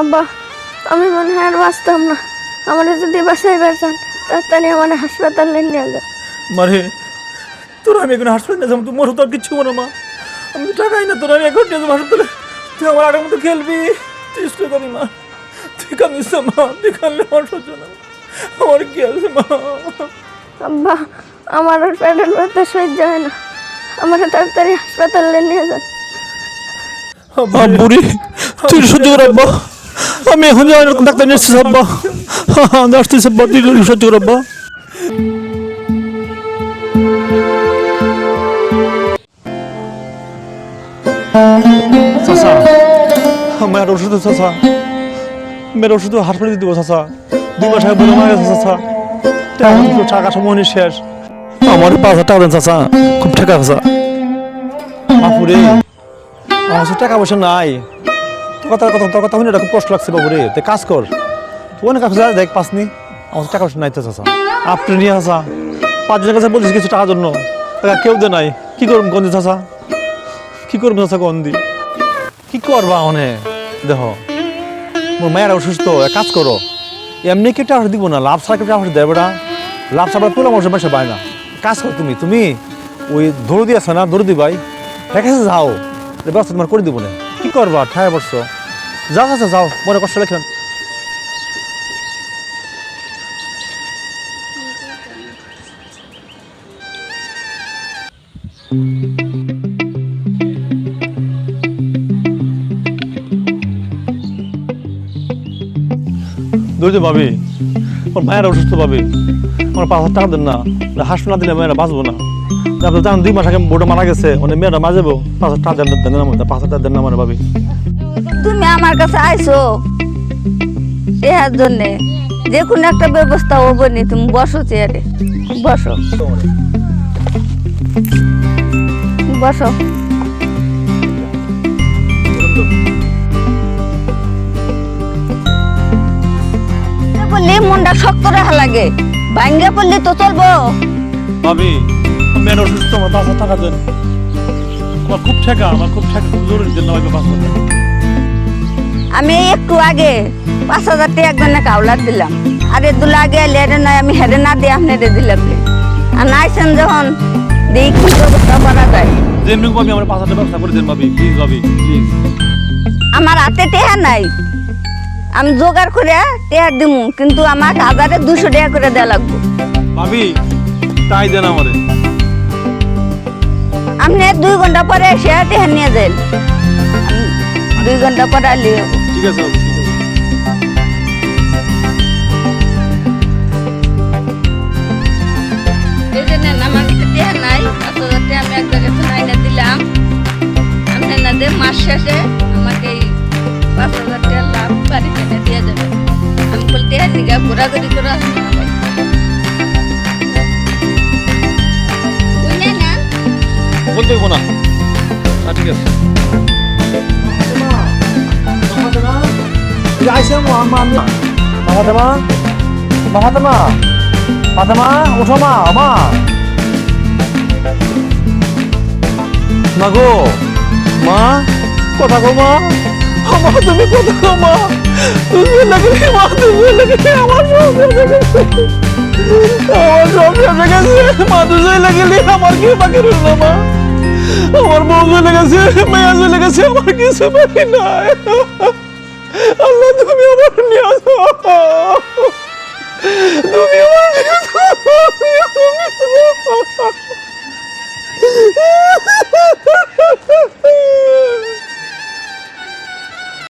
আব্বা আমি মনে হয় আর বাঁচতাম না। আমার যদি বাসায় বেড়ান তাড়াতাড়ি আমার হাসপাতালে নিয়ে যান মারে তোর আমি এখন হাসপাতালে যাব তুই মরো তো আর কিচ্ছু মনে মা আমি তো টাকাই না তোর আমি এখন নিয়ে যাব হাসপাতালে। তুই আমার আগের মতো খেলবি তুই স্কুল করি মা। তুই না, মা তুই কানলে আমার সহ্য না। আমার কি আছে মা? আব্বা আমার আর প্যাডেল ব্যথা সহ্য হয় না। আমার তাড়াতাড়ি হাসপাতালে নিয়ে যান। বুড়ি তুই সহ্য কর আব্বা। আমি ডাক্তার নিয়ে এসেছি আব্বা আমি আসতেছি আব্বা তুই সহ্য কর আব্বা চাচা আমার ওষুধ চাচা মেয়ের ওষুধ হাসপাতালে দিব চাচা দুই মাস আগে বলে মারা গেছে চাচা টাকা সময় শেষ আমার পাঁচ হাজার টাকা দেন চাচা খুব টাকা চাচা বাপুরে আমার টাকা পয়সা নাই কথা কথা তোর কথা শুনে খুব কষ্ট লাগছে বাবুরে। তুই কাজ কর। তুই অনেক যা, দেখ পাসনি। আমার টাকা পয়সা নাই তো আপনি নিয়ে আসা। পাঁচজনের কাছে বলিস কিছু টাকার জন্য। টাকা কেউ দে নাই। কি করব গন্ধি চাচা? কি করব চাচা গন্ধি কি করবা অনে দেহ মোর মায়ের অসুস্থ কাজ করো। এমনি কেটে টাকা দিব না লাভ ছাড়া কেটে টাকা দেবে না। লাভ ছাড়া পেলাম আমার বাসা পায় না। কাজ করো তুমি তুমি ওই ধরু দিয়ে আছে না ধরু দিবাই আছে যাও। ব্যবস্থা তোমার করে দিব না। কি করবা ঠায় বসছো যাও আচ্ছা যাও মনে কষ্ট লেখেন দুইজন ভাবি, আমার মায়ের অসুস্থ ভাবি, আমার পাঁচ হাজার টাকা দেন না হাসপাতাল দিলে মেয়েরা বাঁচবো না। আপনি জানেন দুই মাস আগে বোর্ডে মারা গেছে মানে মেয়েরা মাঝেবো পাঁচ হাজার টাকা দেন দেন না পাঁচ হাজার টাকা দেন না আমার ভাবি। তুমি আমার কাছে আইছো? এর জন্য যে কোনো একটা ব্যবস্থা হব নি, তুমি বসো চেয়ারে। বসো। বসো। বললি মনটা শক্ত রাখা লাগে, ভাঙ্গে পড়লি তো চলবো। ভাবি মেয়ের অসুস্থ, আমার হাজার টাকা দেন আমার খুব ঠেকা, আমার খুব ঠেকা, খুব জরুরি পাঁচ হাজার টাকা আমি একটু আগে পাঁচ হাজার টাকা একজনে কাউলার দিলাম। আর এ দুলা আগে লেরে নয় আমি হেরে না দিয়ে আপনি রে। দিলাম আর নাইছেন যখন দিই কি ব্যবস্থা করা যায়। যেমনি ভাবি আমার পাঁচ হাজার ব্যবস্থা করে দেন ভাবি প্লিজ ভাবি প্লিজ আমার হাতে টেহা নাই। আমি জোগাড় করে টেহা দিমু কিন্তু আমার হাজারে দুশো টাকা করে দেওয়া লাগবো। ভাবি তাই দেন আমারে। আপনি দুই ঘণ্টা পরে এসে টেহা নিয়ে যান দুই ঘণ্টা পরে আলি যাব ঠিক আছে ঠিক আছে। মাস শেষে আমাকে এই পাঁচ হাজার টাকা লাভ দিয়ে যাবে। আমি ঘোরাঘুরি করে আসব না? বলতে না। ঠিক ফাতেমা মা ফাতেমা ফাতেমা ওঠো মা মা গো মা, কথা গো মা? মা, তুমি কথা গো মা? তুমি লাগে মা, তুমি লাগে আমার আমার সব হয়ে গেছে। মা তুই লাগলে আমার কি বাকি রইল মা? আমার বউ চলে গেছে, মেয়া চলে গেছে, আমার কিছু বাকি নাই। do meu maravilhoso! Do meu maravilhoso!